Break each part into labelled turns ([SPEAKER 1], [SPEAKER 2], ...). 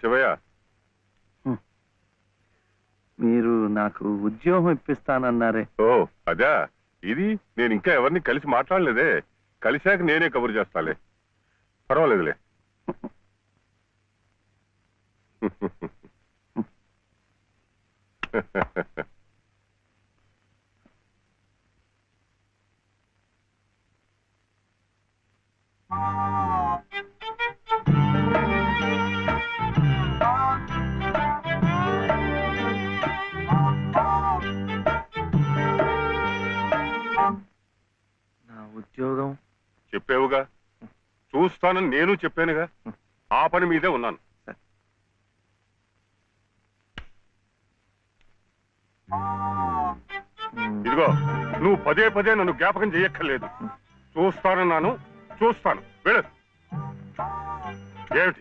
[SPEAKER 1] శివయ్య.
[SPEAKER 2] మీరు నాకు ఉద్యోగం ఇప్పిస్తానన్నారే.
[SPEAKER 1] ఓ అదా? ఇది నేను ఇంకా ఎవరిని కలిసి మాట్లాడలేదే. కలిశాక నేనే కబురు చేస్తాలే. పర్వాలేదులే. చూస్తానని నేను చెప్పానుగా ఆ పని మీదే ఉన్నాను. ఇదిగో నువ్వు పదే పదే నన్ను జ్ఞాపకం చేయక్కర్లేదు. చూస్తానన్నాను చూస్తాను. వెళ్ళు. ఏమిటి?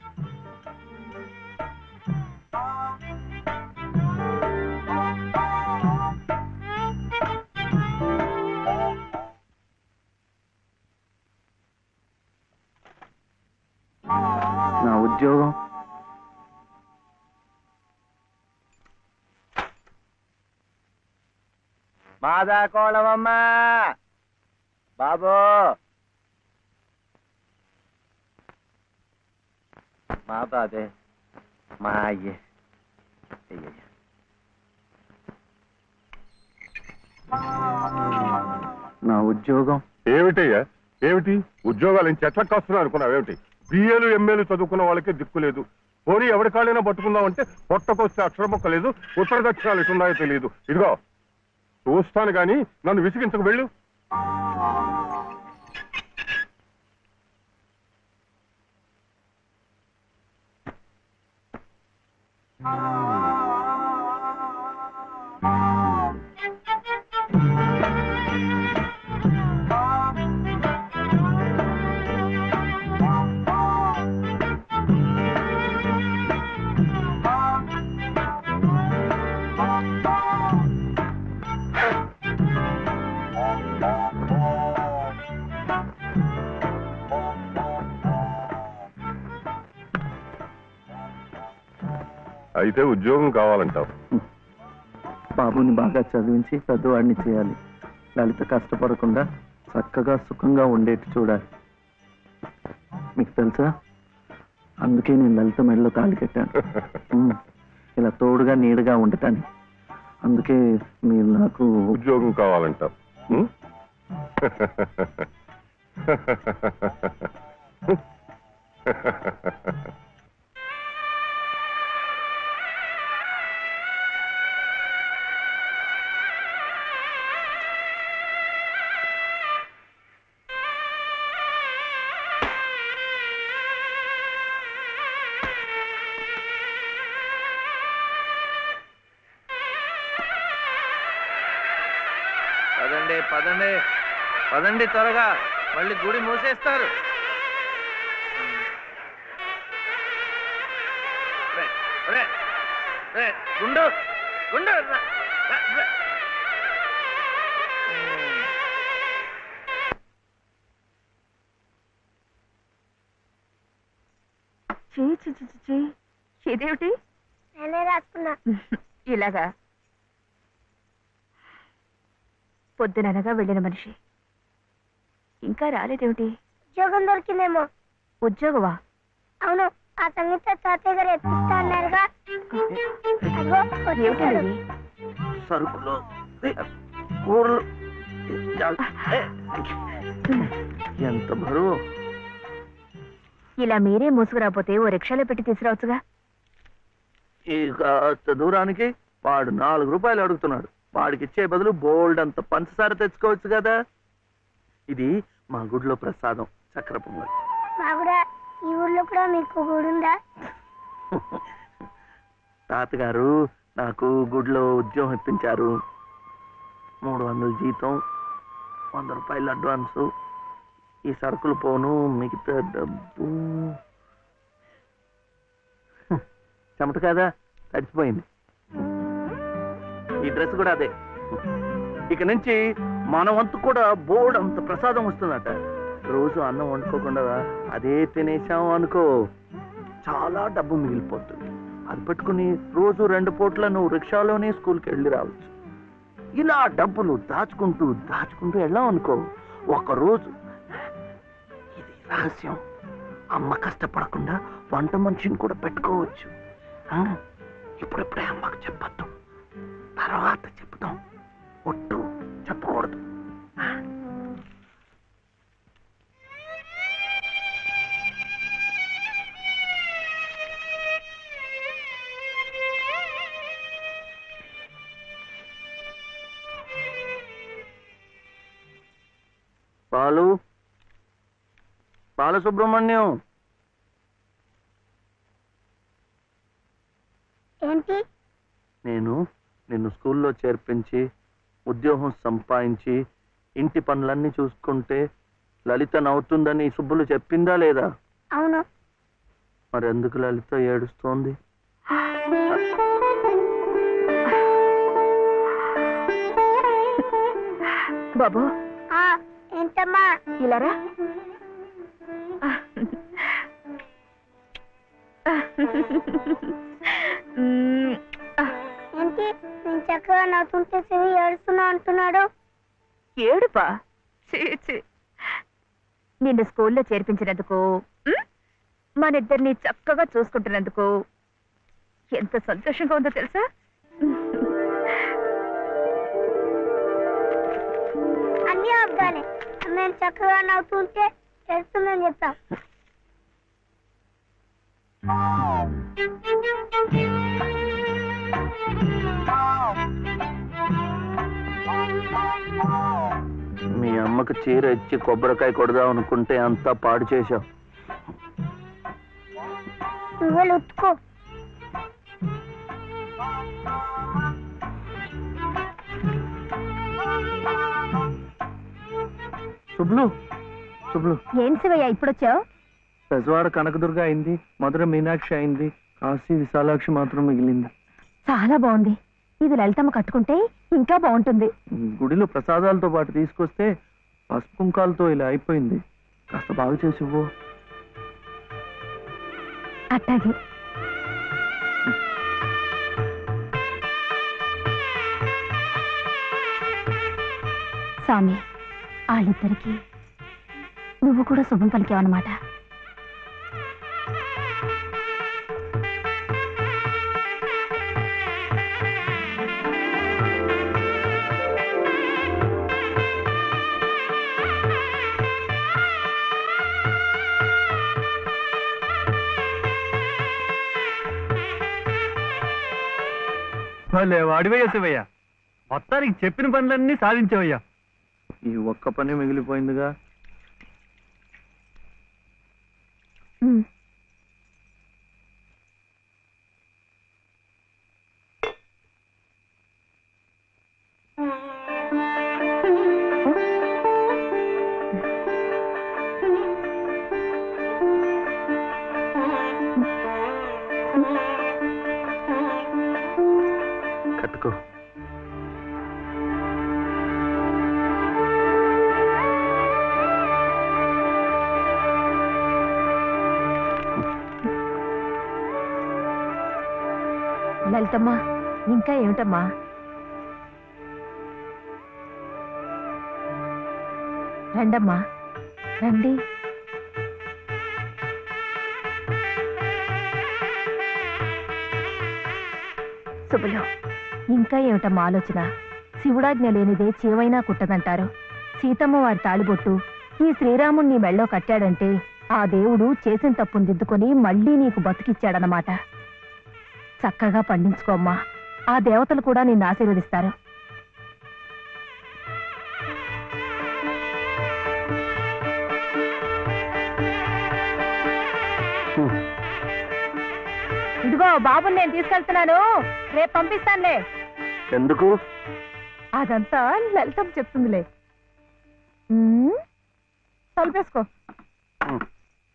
[SPEAKER 2] ఉద్యోగం
[SPEAKER 3] మాదా కోళమమ్మా బాబు.
[SPEAKER 2] మా బాధే మా అయ్యే. నా ఉద్యోగం.
[SPEAKER 1] ఏమిటయ్యా? ఏమిటి? ఉద్యోగాలు చెట్లకు కాస్తున్నావు అనుకున్నావు? ఏమిటి? బిఏలు ఎంఏలు చదువుకున్న వాళ్ళకే దిక్కు లేదు. పోనీ ఎవరి కాళ్ళైనా పట్టుకుందామంటే పొట్టకొస్తే అక్షరమొక్క లేదు ఉత్తర దక్షిణాలు ఎటున్నాయో తెలియదు ఇదిగో చూస్తాను కానీ నన్ను విసిగించకు వెళ్ళు. అయితే ఉద్యోగం కావాలంటావు.
[SPEAKER 2] బాబుని బాగా చదివించి పెద్దవాడిని చేయాలి. లలిత కష్టపడకుండా చక్కగా సుఖంగా ఉండేట్టు చూడాలి. మీకు తెలుసా? అందుకే నేను లలిత మెడలో తాళి కట్టాను. ఇలా తోడుగా నీడగా ఉండటానికి. అందుకే మీరు నాకు
[SPEAKER 1] ఉద్యోగం కావాలంటావు. ఉం?
[SPEAKER 2] పదండి పదండి. పదండి త్వరగా. మళ్ళీ గుడి మూసేస్తారు. గుండు గుండు
[SPEAKER 4] ఇదేమిటి
[SPEAKER 5] నేనే రాసుకున్నా.
[SPEAKER 4] ఇలాగా. పొద్దుననగా వెళ్ళిన మనిషి. ఇంకా రాలేదేమిటి?
[SPEAKER 5] ఉద్యోగం దొరికిందేమో.
[SPEAKER 4] ఉద్యోగవా
[SPEAKER 5] అవును ఆ సంగీత తాతయ్య గారు ఎత్తిస్తా అన్నారుగా.
[SPEAKER 4] ఏమిటది?
[SPEAKER 2] సరుకులు కూరలు. ఎంత బరువు.
[SPEAKER 4] ఇలా మీరే మోసుకురాపోతే ఓ రిక్షాలో పెట్టి తీసుకురావచ్చుగా?
[SPEAKER 2] ఈ కాస్త దూరానికి వాడు నాలుగు రూపాయలు అడుగుతున్నాడు. వాడికి ఇచ్చే బదులు బోల్డ్ అంత పంచదార తెచ్చుకోవచ్చు కదా. ఇది మా గుడిలో ప్రసాదం చక్ర పొంగల్.
[SPEAKER 5] ఈ ఊర్లో కూడా మీకు గుడి ఉందా
[SPEAKER 2] తాతగారు నాకు గుడిలో ఉద్యోగం ఇప్పించారు. మూడు వందల జీతం వంద రూపాయలు అడ్వాన్సు. ఈ సరుకులు పోను మిగతా డబ్బు. చెమట కదా? తడిచిపోయింది ఈ డ్రెస్ కూడా అదే. ఇక నుంచి మన వంతు కూడా బోర్డు అంత ప్రసాదం వస్తుందట. రోజు అన్నం వండుకోకుండా అదే తినేసాం అనుకో చాలా డబ్బు మిగిలిపోతుంది. అది పెట్టుకుని రోజు రెండు పూట్ల నువ్వు రిక్షాలోనే స్కూల్కి వెళ్ళి రావచ్చు. ఇలా డబ్బులు దాచుకుంటూ దాచుకుంటూ వెళ్ళాం అనుకో ఒక రోజు ఇది రహస్యం. అమ్మ కష్టపడకుండా వంట మనిషిని కూడా పెట్టుకోవచ్చు. ఆ, ఇప్పుడిప్పుడే అమ్మకు చెప్పద్దు. తర్వాత చెప్తాం ఒట్టు చెప్పకూడదు. బాలు? బాలసుబ్రహ్మణ్యం?
[SPEAKER 5] ఏంటి?
[SPEAKER 2] నిన్ను స్కూల్లో చేర్పించి ఉద్యోగం సంపాదించి ఇంటి పనులన్నీ చూసుకుంటే లలిత నవ్వుతుందని సుబ్బులు చెప్పిందా లేదా?
[SPEAKER 5] అవును.
[SPEAKER 2] మరి ఎందుకు లలిత ఏడుస్తోంది?
[SPEAKER 4] బాబు.
[SPEAKER 5] ఆ ఏంటమ్మా?
[SPEAKER 4] ఇలారా.
[SPEAKER 5] చక్కగా నవ్వుతుంటే శివి ఏడుస్తున్నా అంటున్నాడు.
[SPEAKER 4] ఏడుపా? చీ, చీ. నిన్ను స్కూల్లో చేర్పించినందుకు మ్? మనిద్దరిని చక్కగా చూసుకుంటున్నందుకు ఎంత సంతోషంగా ఉందో తెలుసా?
[SPEAKER 5] అన్ని అబ్బాలే మేము చక్కగా నవ్వుతుంటే ఏడుస్తుందని చెప్తాం.
[SPEAKER 2] మీ అమ్మకి చీర ఇచ్చి కొబ్బరికాయ కొడదాం అనుకుంటే అంతా పాడు చేశావు. శుభ్లు శుభ్లు.
[SPEAKER 4] ఏం శివయ్య ఇప్పుడొచ్చావు?
[SPEAKER 2] పెజవాడ కనకదుర్గ అయింది మధుర మీనాక్షి అయింది కాశీ విశాలాక్షి మాత్రం మిగిలింది.
[SPEAKER 4] చాలా బాగుంది. ఇది లలితమ్మ కట్టుకుంటే ఇంకా బాగుంటుంది.
[SPEAKER 2] గుడిలో ప్రసాదాలతో పాటు తీసుకొస్తే పసుపు కుంకాలతో ఇలా అయిపోయింది. కాస్త బాగు చేసి ఇవ్వు
[SPEAKER 4] అట్టాగే. స్వామి వాళ్ళిద్దరికి నువ్వు కూడా శుభం పలికావన్నమాట.
[SPEAKER 6] భలే వాడివయ్యా శివయ్య. మొత్తానికి చెప్పిన పనులన్నీ సాధించవయ్యా.
[SPEAKER 2] ఈ ఒక్క పని మిగిలిపోయిందిగా.
[SPEAKER 4] ఏమిటమ్మా ఇంకా ఏమిటమ్మా? రండమ్మా. రండి. శుభలో ఇంకా ఏమిటమ్మా ఆలోచన? శివుడాజ్ఞ లేనిదే చేవైనా కుట్టదంటారు. సీతమ్మ వారి తాళిబొట్టు ఈ శ్రీరాముణ్ణి మెళ్ళో కట్టాడంటే ఆ దేవుడు చేసిన తప్పును దిద్దుకొని మళ్ళీ నీకు బతికిచ్చాడనమాట చక్కగా పండించుకోమ్మా ఆ దేవతలు కూడా నిన్ను ఆశీర్వదిస్తారు. ఇదిగో బాబుని నేను తీసుకెళ్తున్నాను. రేపు పంపిస్తానులే.
[SPEAKER 2] ఎందుకు?
[SPEAKER 4] అదంతా లలితం చెప్తుందిలే. ఉమ్, తలుపేసుకో.